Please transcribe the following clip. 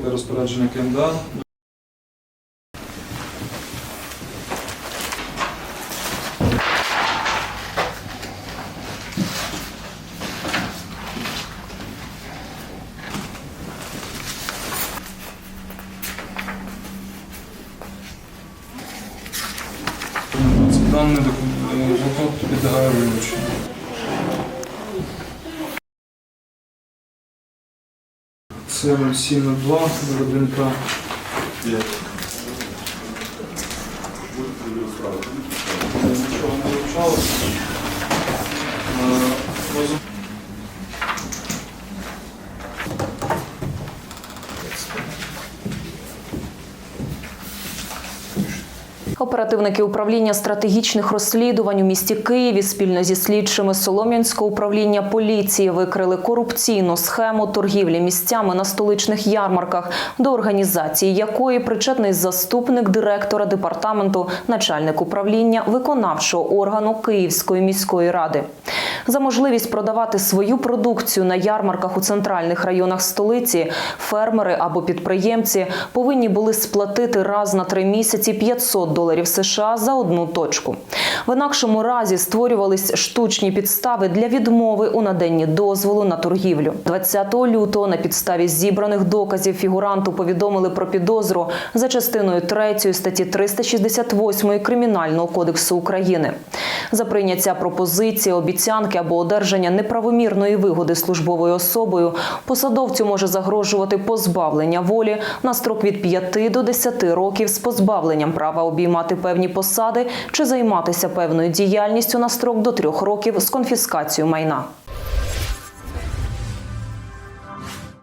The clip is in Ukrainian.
копія розпорядження КМДА. Даний документ блокнот підлягає вилученню. Це 0702, 01К. Нічого не вивчалося. Оперативники управління стратегічних розслідувань у місті Києві спільно зі слідчими Солом'янського управління поліції викрили корупційну схему торгівлі місцями на столичних ярмарках, до організації якої причетний заступник директора департаменту, начальник управління виконавчого органу Київської міської ради. За можливість продавати свою продукцію на ярмарках у центральних районах столиці, фермери або підприємці повинні були сплатити раз на три місяці 500 доларів США за одну точку. В інакшому разі створювались штучні підстави для відмови у наданні дозволу на торгівлю. 20 лютого на підставі зібраних доказів фігуранту повідомили про підозру за частиною 3 статті 368 Кримінального кодексу України. За прийняття пропозиції, обіцянки або одержання неправомірної вигоди службовою особою посадовцю може загрожувати позбавлення волі на строк від 5 до 10 років з позбавленням права обіймати певні посади чи займатися певною діяльністю на строк до 3 років з конфіскацією майна.